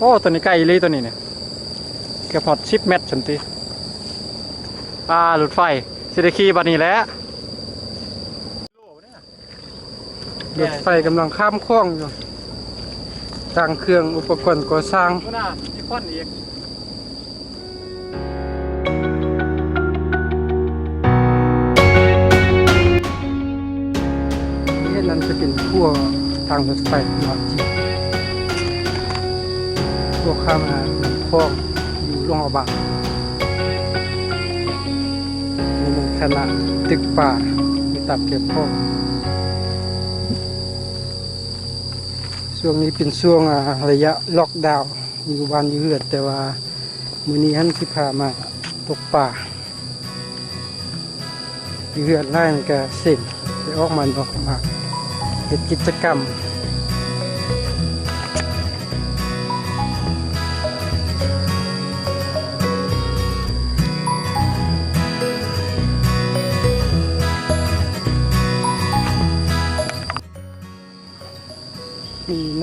โอ้ตัวนี้ใกล้อีหลีตัวนี้เนี่ยเกือบฮอด10เมตรฉันติปลารถไฟสิได้ขี่บัดนี้แหละรถไฟกำลังข้ามคลองอยู่ต่างเครื่องอุปกรณ์ก่อสร้างนู่นน่ะมีควันอีกนี่นั้นจะเป็นขั้วทางรถไฟลาวจี นขั้วข้ามมาลำคองอยู่ลงอบางนี่มันขนาดตึกป่ามีตับเก็บพ่อช่วงนี้เป็นช่วงระยะล็อกดาวน์อยู่บ้านอยู่เหือด แต่ว่ามือนี้ฮันสิพามาตกป่าอยู่เหือดไล่มันก็เสิ่งไปออกมันออกมาเป็นกิจกรรม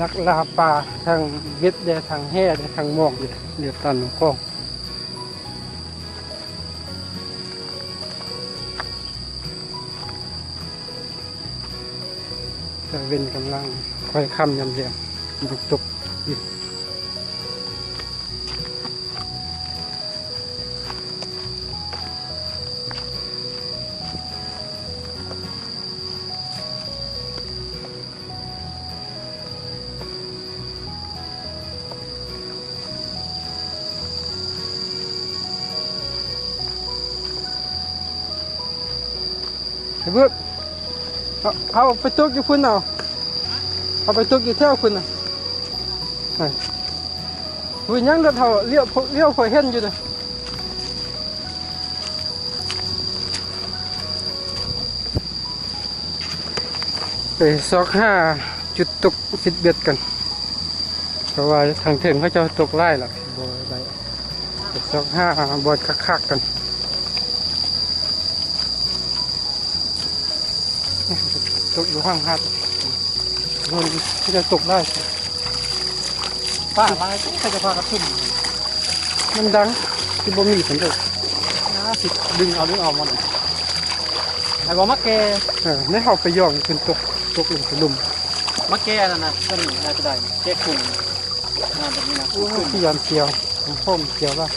นักล่าปลาทางเบ็ดและทางแห่และทางหมอกอยู่เดือดตันของพ่อจะเป็นกำลังคอยคำยำเรียงตกตก เพื่อนเอาเอาไปตุกอยู่คุณเอาเอาไปตุกอยู่เที่ยวคุณนะวิ่งยังรถเท่าเลี้ยวเลี้ยวพอเห็นอยู่เลยไปซอกห้าจุดตกฟิตเบ็ดกัน เพราะว่าทางถึงเขาจะตกไล่หรอกบอยไปซอกห้าบอยคักๆกัน ตกอยู่ห้างฮัดมันก็จะตกได้ป้าลายใครจะพากระทุ่มมันดังที่บ่มีผลเลยนะสิดึงเอาดึงเอามันไอ้บ่มักแกเออในเขาไปย่องขึ้นตกตกลงไปลุ่มมักแกนั่นน่ะก็นี่น่าจะได้แกกุ้งงานแบบนี้นะโอ้ยที่ยอนเกี่ยวผมพ่มเกี่ยวว่า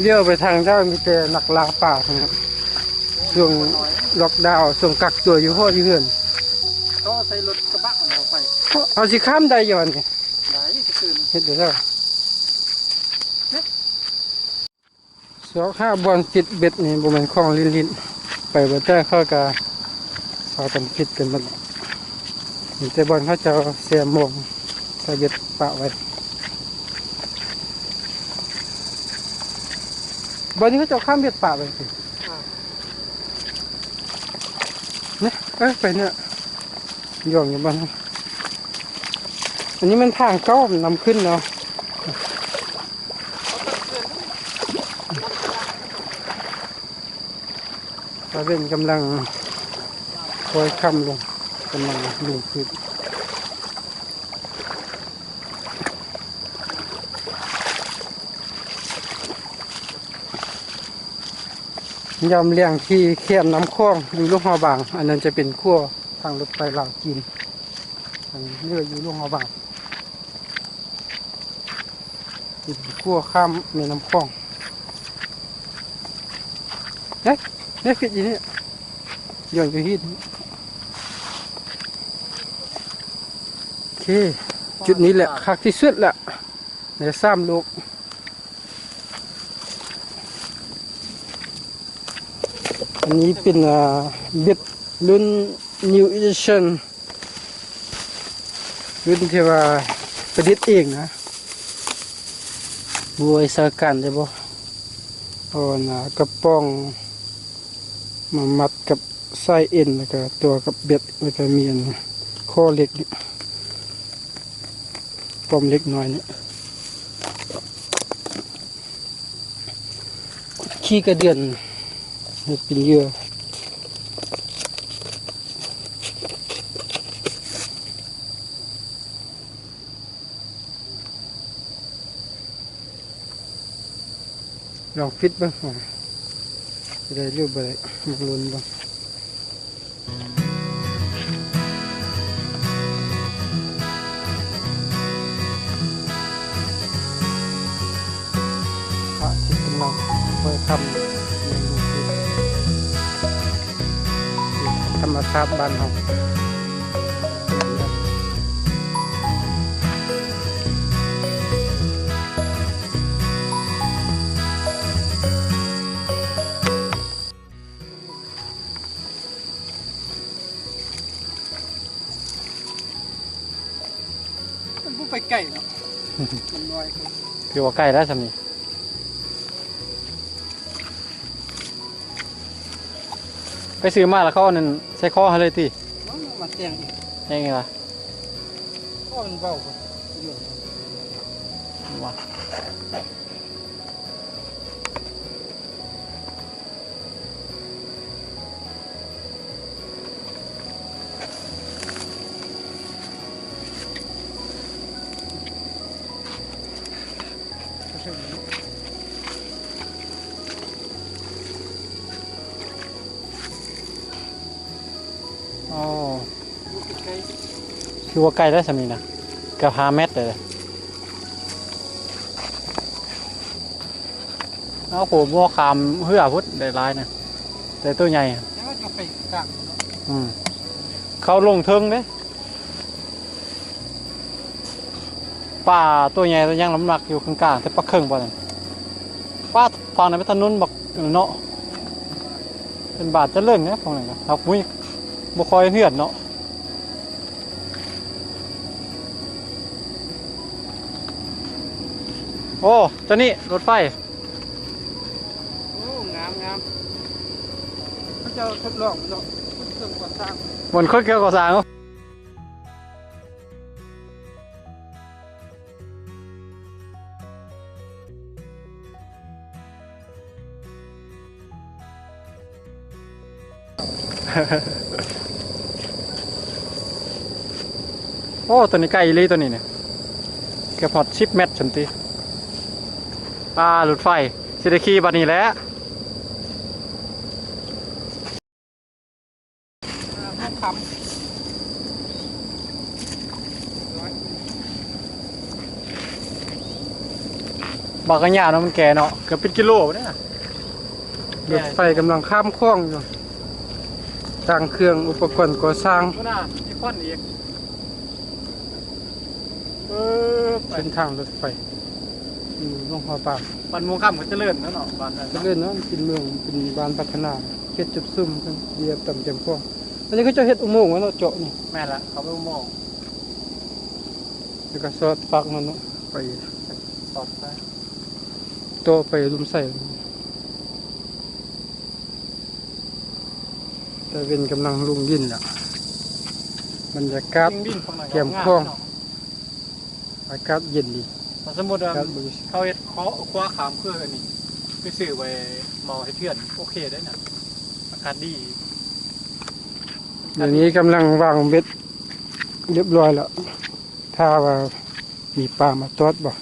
เลี้ยวไปทางด้านมีแต่นักลาป่าทั้งนั้นช่วงล็อกดาวน์ช่วงกักตัวอยู่พ่อที่เพื่อนก็ใส่รถกระบะของเราไปเอาสิข้ามได้ย้อนนี่ได้ที่คืนเฮ็ดได้แล้วสองห้าบอลติดเบ็ดนี่บ่แม่นของลิ้นลิ้นๆไปบ่ได้เขาก็พากันผิดกันหมดเห็นแต่บอลเขาจะเอาเสียหมงใส่เบ็ดปะไว้ บอลนี้เขาจะเอาข้ามเบ็ดปะไว้สิเนี่ยเอ้ยไปเนี่ยย่องอยู่บ้านอันนี้มันทางเก้านำขึ้นเนาะตาเว่นกำลังคอยคำลงกำลังลงพื้น ยำเลี้ยงที่เขียนน้ำคลองอยู่ลูกหอบาง อันนั้นจะเป็นขั้วทางรถไฟลาวจีนอันนี้เรืออยู่ลูกหอบางเป็นขั้วข้ามแม่น้ำคลองเอ๊ะเนี่ยผิดอยู่นี่ย้อนไปฮิตโอเค จุดนี้แหละคักที่สุดแหละในสามโลก อันนี้เป็นเบ็ดรุ่น New Edition รุ่นที่ว่าประดิษฐ์เองนะบวยสากันได้บ่เอาหนากระป๋อง มามัดกับไส้เอ็นแล้วก็ตัวกับเบ็ดแล้วก็มีอันข้อเล็กนี่ปอมเล็กน้อยนี่ขี้กระเดือน เป็นเยื่อลองฟิตบ้างจะได้รูปอะไรมักลุนบ้างพระจิตกำลังเมื่ำ ธรรมชาติบ้านเรามันผู้ไปไก่เนาะมันน้อยคือว่าใกล้แล้วสำนี่ ไปซื้อมาแล้วเขาเอานั่นใส่คอให้เลยตีมันมาแต่งอีกยังไงล่ะก็มันเบาครับเรื่องว่า อ๋อคือว่าใกล้แล้วสำนี่นะกับห้าเมตรเลยเอาโหมัวคามเหือพุทธได้ร้ายนะแต่ตัวใหญ่อืมเขาลงเทิงเด้ป่าตัวใหญ่แต่ยังน้ำหนักอยู่ข้างกลางแต่ปักเครื่องป่ะนั่นป้าฟังในพัฒนุนบักเนาะเป็นบาทจะเลื่อนเนี่ยฟังหนกันครับมุ้ย บุคอยเหือดเนาะโอ้เจ้านี่รถไฟ โอ้งามงามเขาจะทดลองเนาะเครื่องก่อสร้างบนคนเกี่ยวกับสร้าง โอ้ตัวนี้ไกลอีหลีตัวนี้เนี่ยเกือบพอดชิปเม็ดฉันตีปลาหลุดไฟสิได้ขี่บัดนี้แหล้วห้องคำร้อยบอกกันยาเนาะมันแก่เนาะเกือบเป็นกิโลเนี่ยรถไฟกำลังข้ามคลองอยู่ตั้งเครื่องอุปกรณ์ก่อสร้างนู่นน่ะมีควันอีก เออไปเส้นทางรถไฟอยู่ลงหัวปากปันมงค่ำก็เจะเลื่อนแล้วเนาะบ้านนั้นจะเล่นเนาะเป็นเมืองเป็นบ้านพัฒนาเฮ็ดจุดซุ่มกันเดียบต่ำแจ่มคลองอันนี้ก็จะเฮ็ดอุโมงค์ไว้เนาะเจาะนี่แม่นละเขาไปมองแล้วก็ซอดปักมันเนาะไปสอดไปโตะไปลุมใส่แต่เป็นกำลังลุงดินอะบรรยากาศ ยิงดินฝั่งไหนแคมป์คลอง อากาศเย็นดีถ้าสมมติว่าอากาศบริสุทธิ์เขาเฮ็ดเคาะคว้าขามเพื่ออันนี้ไปซื้อไว้เมาให้เพื่อนโอเคได้น่ะอากาศดีเดี๋ยวนี้กำลังวางเบ็ดเรียบร้อยแล้วถ้าว่ามีปลามาตอดบ่